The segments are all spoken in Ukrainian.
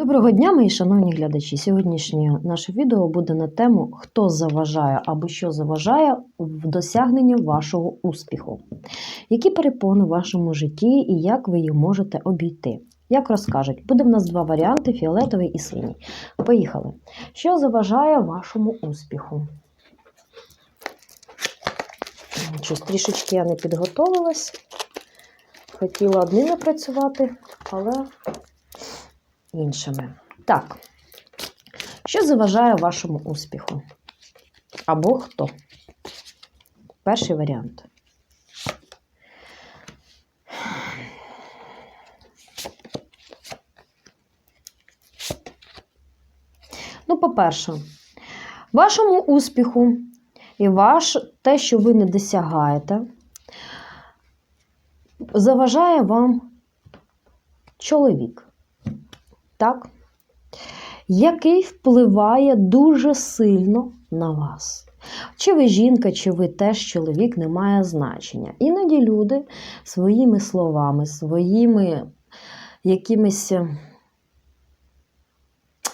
Доброго дня, мої шановні глядачі. Сьогоднішнє наше відео буде на тему, хто заважає або що заважає в досягненні вашого успіху, які перепони в вашому житті і як ви їх можете обійти. Як розкажуть, буде в нас два варіанти: фіолетовий і синій. Поїхали. Що заважає вашому успіху? Щось трішечки я не підготовилась. Хотіла одними працювати, але іншими. Так, що заважає вашому успіху? Або хто? Перший варіант. Ну, по-перше, вашому успіху і ваш те, що ви не досягаєте, заважає вам чоловік так? який впливає дуже сильно на вас. Чи ви жінка, чи ви теж чоловік, не має значення. Іноді люди своїми словами, своїми якимись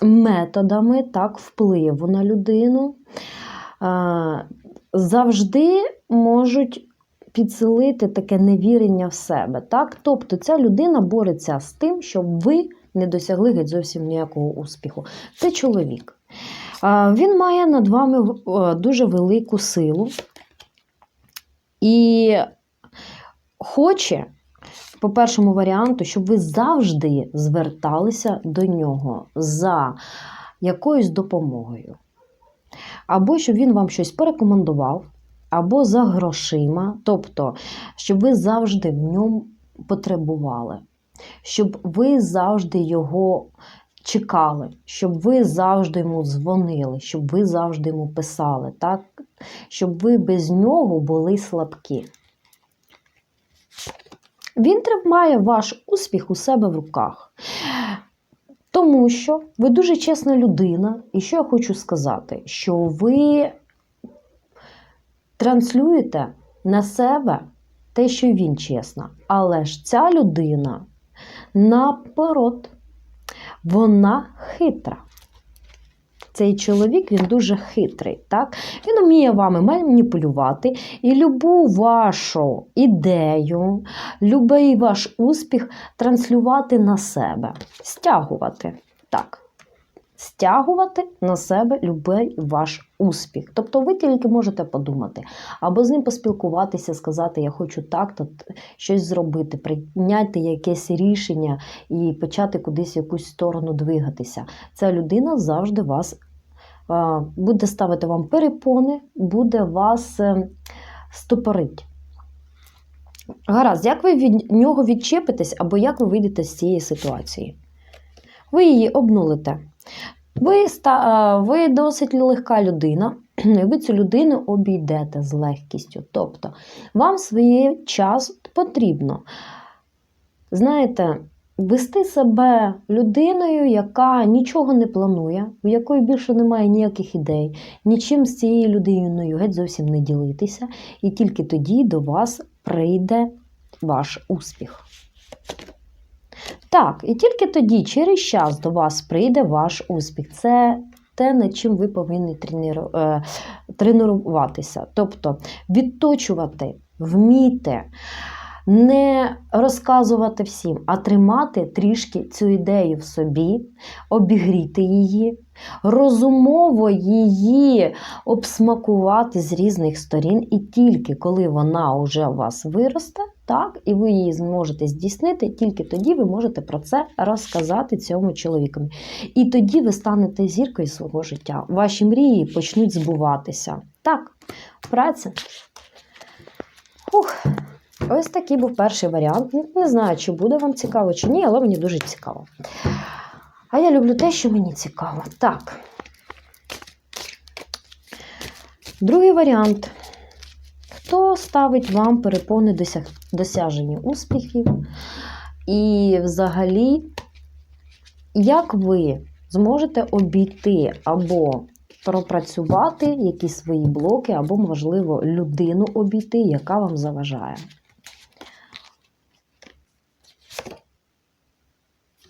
методами так, впливу на людину завжди можуть підсилити таке невірення в себе. Так? Тобто ця людина бореться з тим, щоб ви не досягли геть зовсім ніякого успіху. Це чоловік. Він має над вами дуже велику силу і хоче, по першому варіанту, щоб ви завжди зверталися до нього за якоюсь допомогою. Або щоб він вам щось порекомендував, або за грошима, тобто, щоб ви завжди в ньому потребували щоб ви завжди його чекали, щоб ви завжди йому дзвонили, щоб ви завжди йому писали, так? щоб ви без нього були слабкі. Він тримає ваш успіх у себе в руках. Тому що ви дуже чесна людина, і що я хочу сказати, що ви транслюєте на себе те, що він чесна. Але ж ця людина Наоборот, вона хитра. Цей чоловік він дуже хитрий. так? Він вміє вами маніпулювати і любу вашу ідею, любий ваш успіх транслювати на себе, стягувати. Так стягувати на себе любий ваш успіх. Тобто ви тільки можете подумати, або з ним поспілкуватися, сказати, я хочу так-то щось зробити, прийняти якесь рішення і почати кудись в якусь сторону двигатися. Ця людина завжди вас буде ставити вам перепони, буде вас е, стопорить. Гаразд, як ви від нього відчепитесь, або як ви вийдете з цієї ситуації? Ви її обнулите. Ви ви досить легка людина, і ви цю людину обійдете з легкістю. Тобто, вам свій час потрібно, знаєте, вести себе людиною, яка нічого не планує, у якої більше немає ніяких ідей, нічим з цією людиною геть зовсім не ділитися, і тільки тоді до вас прийде ваш успіх. Так, і тільки тоді, через час до вас прийде ваш успіх. Це те, над чим ви повинні е, тренуватися. Тобто відточувати, вміти. Не розказувати всім, а тримати трішки цю ідею в собі, обігріти її, розумово її обсмакувати з різних сторін, і тільки коли вона вже у вас виросте, так, і ви її зможете здійснити, тільки тоді ви можете про це розказати цьому чоловікові. І тоді ви станете зіркою свого життя. Ваші мрії почнуть збуватися. Так, праця. Ух. Ось такий був перший варіант. Не знаю, чи буде вам цікаво, чи ні, але мені дуже цікаво. А я люблю те, що мені цікаво. Так. Другий варіант. Хто ставить вам перепони досяження успіхів? І взагалі, як ви зможете обійти або пропрацювати якісь свої блоки, або, можливо, людину обійти, яка вам заважає?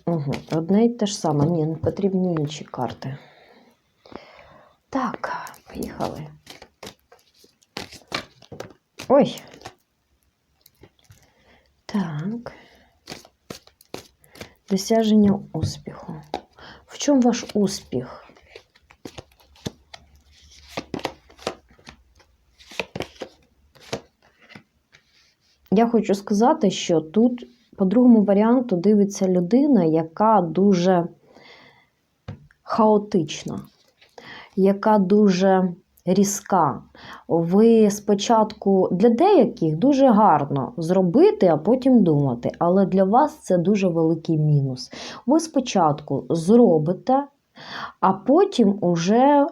Угу. Угу. Одне й те ж саме. Ні, не потрібні інші карти. Так, поїхали. Ой. Так. Досяження успіху. В чому ваш успіх? Я хочу сказати, що тут по другому варіанту дивиться людина, яка дуже хаотична, яка дуже різка. Ви спочатку для деяких дуже гарно зробити, а потім думати. Але для вас це дуже великий мінус. Ви спочатку зробите, а потім уже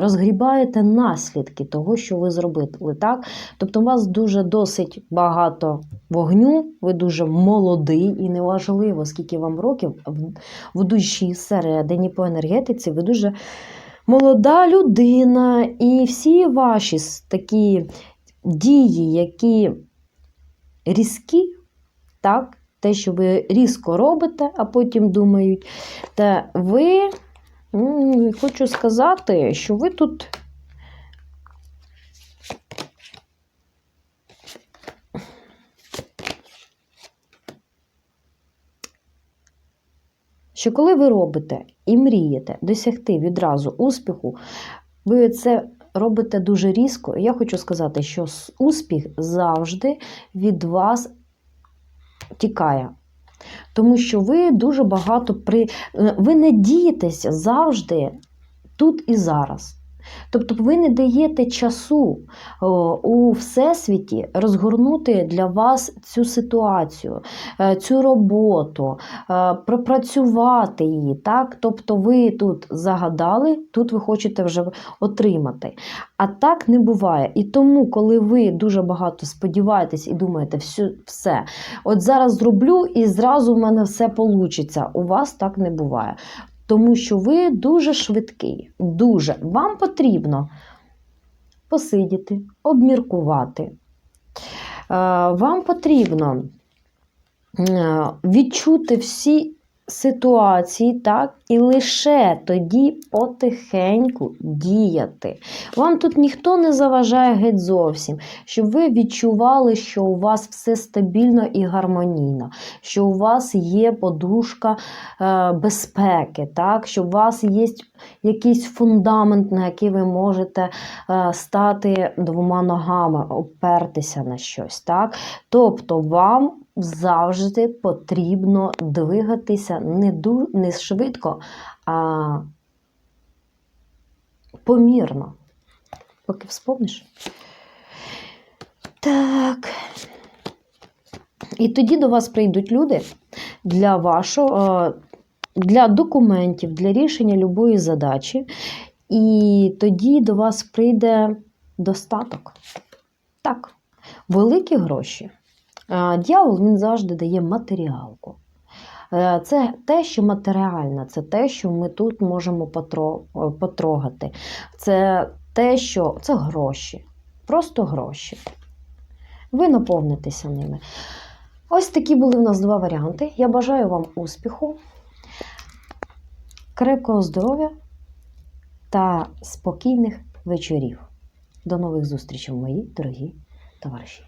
розгрібаєте наслідки того, що ви зробили. Так? Тобто, у вас дуже досить багато вогню, ви дуже молодий і неважливо, скільки вам років в- душі, всередині, по енергетиці, ви дуже молода людина, і всі ваші такі дії, які різкі, так, те, що ви різко робите, а потім думають, та ви хочу сказати, що ви тут. Що коли ви робите і мрієте досягти відразу успіху, ви це робите дуже різко. Я хочу сказати, що успіх завжди від вас тікає. Тому що ви дуже багато при. е, ви не дієтеся завжди тут і зараз. Тобто ви не даєте часу у всесвіті розгорнути для вас цю ситуацію, е, цю роботу, е, пропрацювати її. Так? Тобто ви тут загадали, тут ви хочете вже отримати. А так не буває. І тому, коли ви дуже багато сподіваєтесь і думаєте, все, все, от зараз зроблю і зразу в мене все вийде. У вас так не буває. Тому що ви дуже швидкий, дуже. Вам потрібно посидіти, обміркувати. Е, Вам потрібно е, відчути всі ситуації, так, і лише тоді потихеньку діяти. Вам тут ніхто не заважає геть зовсім, щоб ви відчували, що у вас все стабільно і гармонійно, що у вас є подушка е, безпеки, так, що у вас є якийсь фундамент, на який ви можете е, стати двома ногами, опертися на щось. Так? Тобто вам завжди потрібно двигатися не, ду, не швидко, а помірно. Поки вспомниш. Так. І тоді до вас прийдуть люди для вашого, е, для документів, для рішення любої задачі. І тоді до вас прийде достаток. Так, великі гроші. Е, Дьявол він завжди дає матеріалку. Е, Це те, що матеріальне, це те, що ми тут можемо е, потрогати. Це те, що це гроші, просто гроші. Ви наповнитеся ними. Ось такі були в нас два варіанти. Я бажаю вам успіху, крепкого здоров'я та спокійних вечорів. До нових зустрічей, мої дорогі товариші.